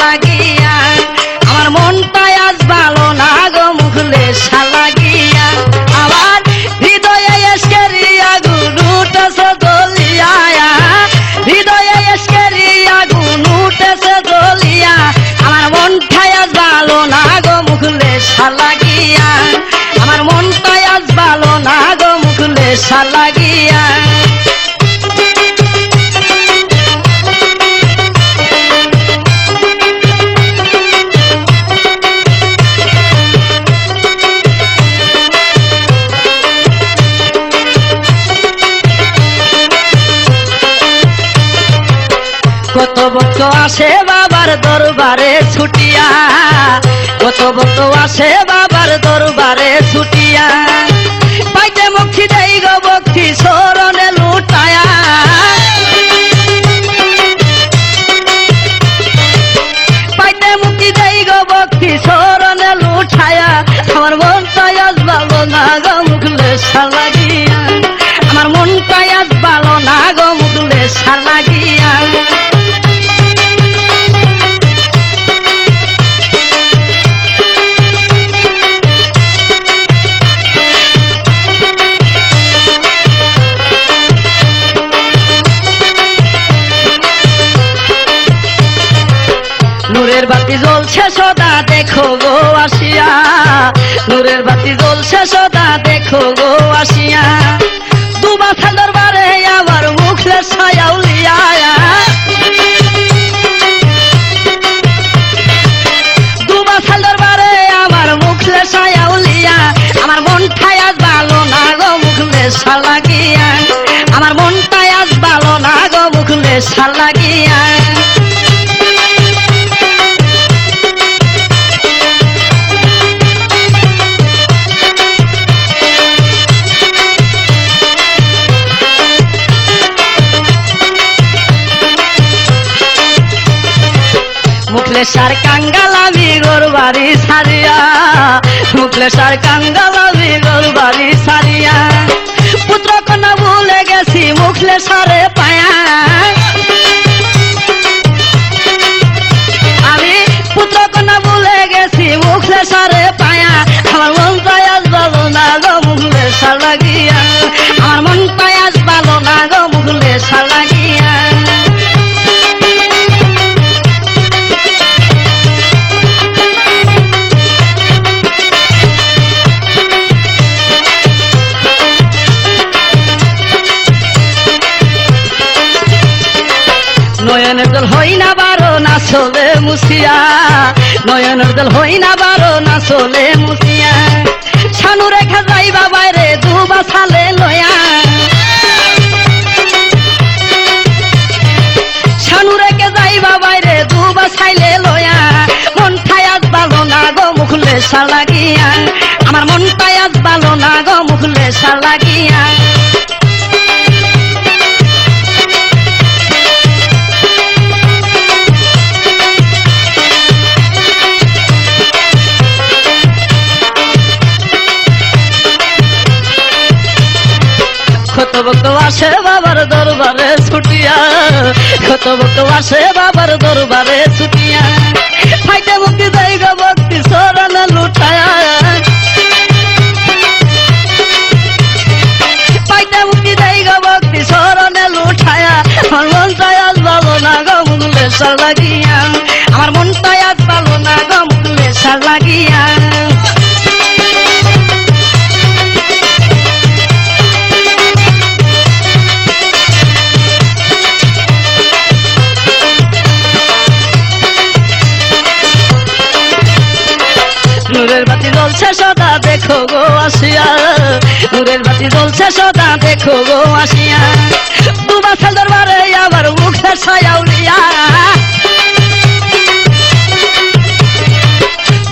লাগিয়া কত ভক্ত আসে বাবার দরবারে ছুটিয়া। কত ভক্ত আসে বাবার দরবারে ছুটিয়া। পাইতে মুখি দেই গো ভক্তি সরণে লুটায়া। পাইতে মুক্তি দেই গো ভক্তি সরণে লুঠায়া আমার মন তাই আজ ভালো না গো মুখলে লাগিয়া। আমার মন তাই আজ ভালো না গো মুখলে লাগিয়া। নূরের বাতি জ্বলছে সদা, দেখো গো আসিয়া। দুবা সাদর বারে আমার মুখলে ছায়াউলিয়া দুবা সাদর বারে আমার মুখলে ছায়াউলিয়া আমার মনটাই আজ ভালো না গো মুখলে লাগিয়া আমার মনটাই আজ ভালো না গো মুখলে লাগিয়া মুখলেশার কাঙ্গালামি গোর বাড়ি সারিয়া মুখলেশার কাঙ্গালামি গোর বাড়ি সারিয়া পুত্র কন্যা ভুলে গেছি মুখলেশারে পায়া। আমি পুত্র কন্যা ভুলে গেছি মুখলেশারে পায়া। আমার মন আজ ভালো না গো মুখলেশার লাগিয়া আমার দল হই না বারো, না চলে মুসিয়া। নয়নের দল হই না বারো, না চলে মুসিয়া। ছানু রেখা যাইবা বাইরে, দুবা সালে লয়া। ছানু রেখে যাইবা বাইরে, দুবা ছাইলে লয়া। মন আজ ভালো না গো, মুখলে লাগিয়া আমার মন আজ ভালো না গো, মুখলে লাগিয়া দরবারে ছুটিয়া কত আসে বাবার দরবারে ছুটিয়া জ্বলছে, সদা দেখো গো আসিয়া। দুবার সাল দরবারে আবার মুখে ছায়াউলিয়া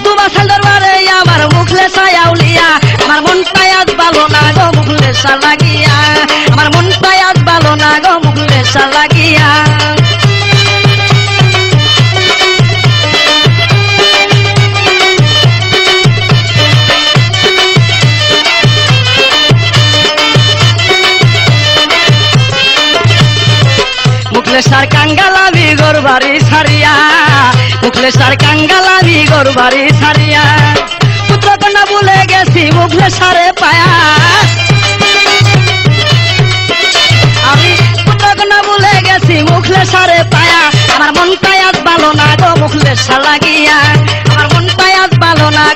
দুবা সাল দরবারে আমার মুখলে ছায়াউলিয়া আমার মন আজ ভালো না গো, মুখলে মুখলেশার কাঙ্গালা বিগর বাড়ি সারিয়া মুখলে মুখলেশার কাঙ্গালামি গর বাড়ি ছাড়িয়া। পুত্র কন্যা ভুলে গেছি মুখলেশারে পায়া। আমি পুত্র কন্যা গেছি মুখলেশারে পায়া। আমার মনটাই আজ ভালো না গো মুখলেশা লাগিয়া আমার মনটাই আজ ভালো না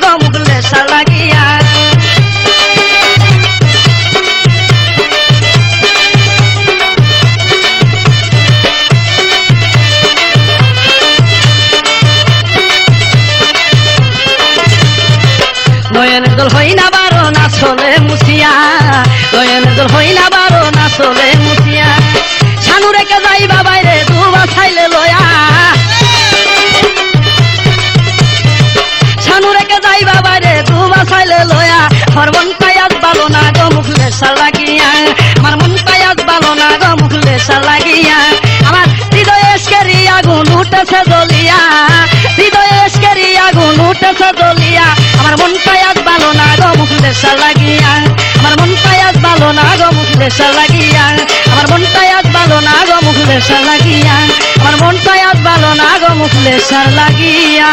উঠেছে জ্বলিয়া হৃদয়ে এসকেরি আগুন উঠেছে জ্বলিয়া আমার মন আজ ভালো না গো মুখলে লাগিয়া। আমার মন আজ ভালো না গো মুখলে লাগিয়া। আমার মন আজ ভালো না গো মুখলে লাগিয়া। আমার মন আজ ভালো না গো মুখলে লাগিয়া।